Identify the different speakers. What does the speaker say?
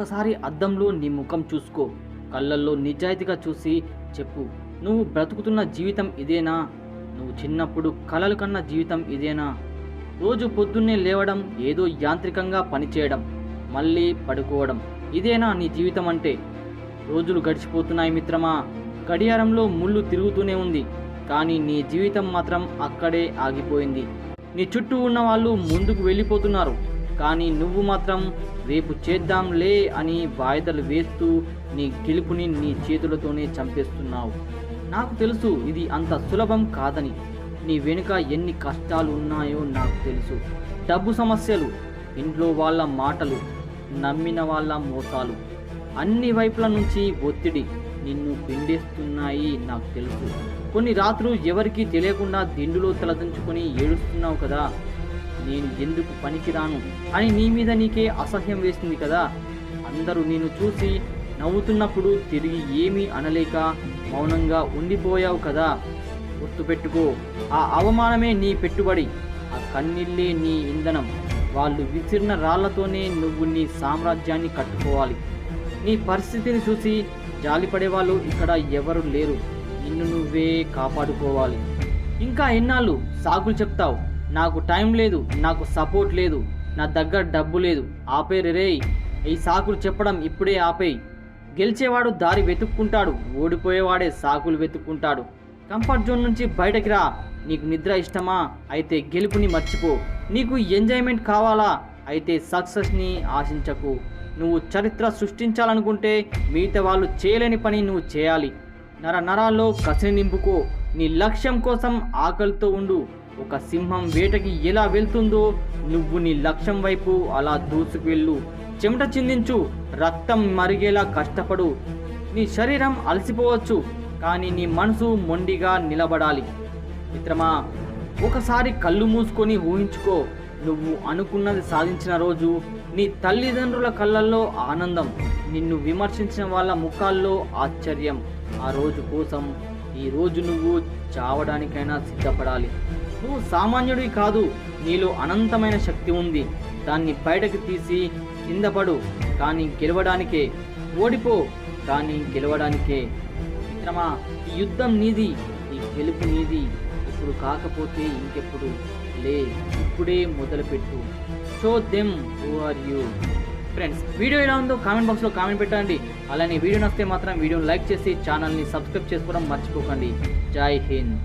Speaker 1: ఒక్కసారి అద్దంలో నీ ముఖం చూసుకో. కళ్ళల్లో నిజాయితీగా చూసి చెప్పు. నువ్వు బ్రతుకుతున్న జీవితం ఇదేనా? నువ్వు చిన్నప్పుడు కలలు కన్న జీవితం ఇదేనా? రోజు పొద్దున్నే లేవడం ఏదో యాంత్రికంగా పనిచేయడం మళ్ళీ పడుకోవడం ఇదేనా నీ జీవితం అంటే? రోజులు గడిచిపోతున్నాయి మిత్రమా? గడియారంలో ముళ్ళు తిరుగుతూనే ఉంది కానీ నీ జీవితం మాత్రం అక్కడే ఆగిపోయింది. నీ చుట్టూ ఉన్న వాళ్ళు ముందుకు వెళ్ళిపోతున్నారు కానీ నువ్వు మాత్రం రేపు చేద్దాంలే అని వాయిదలు వేస్తూ నీ గెలుపుని నీ చేతులతోనే చంపేస్తున్నావు. నాకు తెలుసు ఇది అంత సులభం కాదని. నీ వెనుక ఎన్ని కష్టాలు ఉన్నాయో నాకు తెలుసు. డబ్బు సమస్యలు ఇంట్లో వాళ్ళ మాటలు నమ్మిన వాళ్ళ మోసాలు. అన్ని వైపుల నుంచి ఒత్తిడి నిన్ను పిండేస్తున్నాయి నాకు తెలుసు. కొన్ని రాత్రులు ఎవరికీ తెలియకుండా దిండులో తలదించుకొని ఏడుస్తున్నావు కదా. నేను ఎందుకు పనికిరాను? అని నీ మీద నీకే అసహ్యం వేసింది కదా. అందరూ నేను చూసి నవ్వుతున్నప్పుడు తిరిగి ఏమీ అనలేక మౌనంగా ఉండిపోయావు కదా. గుర్తుపెట్టుకో ఆ అవమానమే నీ పెట్టుబడి. ఆ కన్నీళ్ళే నీ ఇంధనం. వాళ్ళు విసిరిన రాళ్ళతోనే నువ్వు నీ సామ్రాజ్యాన్ని కట్టుకోవాలి. నీ పరిస్థితిని చూసి జాలిపడే వాళ్ళు ఇక్కడ ఎవరు లేరు. నిన్ను నువ్వే కాపాడుకోవాలి. ఇంకా ఎన్నాళ్ళు? సాగులు చెప్తావు. నాకు టైం లేదు నాకు సపోర్ట్ లేదు నా దగ్గర డబ్బు లేదు ఆపేరు రే ఈ సాకులు చెప్పడం ఇప్పుడే ఆపేయి. గెలిచేవాడు దారి వెతుక్కుంటాడు ఓడిపోయేవాడే సాకులు వెతుక్కుంటాడు. కంఫర్ట్ జోన్ నుంచి బయటకి రా నీకు నిద్ర ఇష్టమా? అయితే గెలుపుని మర్చిపో. నీకు ఎంజాయ్మెంట్ కావాలా? అయితే సక్సెస్ని ఆశించకు. నువ్వు చరిత్ర సృష్టించాలనుకుంటే మిగతా వాళ్ళు చేయలేని పని నువ్వు చేయాలి. నర నరాల్లో కసిని నింపుకో. నీ లక్ష్యం కోసం ఆకలితో ఉండు. ఒక సింహం వేటకి ఎలా వెళ్తుందో నువ్వు నీ లక్ష్యం వైపు అలా దూసుకు వెళ్ళు చెమట చిందించు రక్తం మరిగేలా కష్టపడు. నీ శరీరం అలసిపోవచ్చు కానీ నీ మనసు మొండిగా నిలబడాలి. మిత్రమా ఒకసారి కళ్ళు మూసుకొని ఊహించుకో. నువ్వు అనుకున్నది సాధించిన రోజు నీ తల్లిదండ్రుల కళ్ళల్లో ఆనందం నిన్ను విమర్శించిన వాళ్ళ ముఖాల్లో ఆశ్చర్యం. ఆ రోజు కోసం ఈ రోజు నువ్వు చావడానికైనా సిద్ధపడాలి. నువ్వు సామాన్యుడివి కాదు నీలో అనంతమైన శక్తి ఉంది. దాన్ని బయటకు తీసి కింద పడు కానీ గెలవడానికే. ఓడిపో కానీ గెలవడానికే. మిత్రమా ఈ యుద్ధం నీది ఈ గెలుపు నీది. ఇప్పుడు కాకపోతే ఇంకెప్పుడు లే ఇప్పుడే మొదలుపెట్టు. Show them who are you? Friends video ఎలా ఉందో కామెంట్ బాక్స్లో కామెంట్ పెట్టండి. అలానే వీడియో నచ్చితే మాత్రం వీడియోని లైక్ చేసి ఛానల్ని సబ్స్క్రైబ్ చేసుకోవడం మర్చిపోకండి. జై హింద్.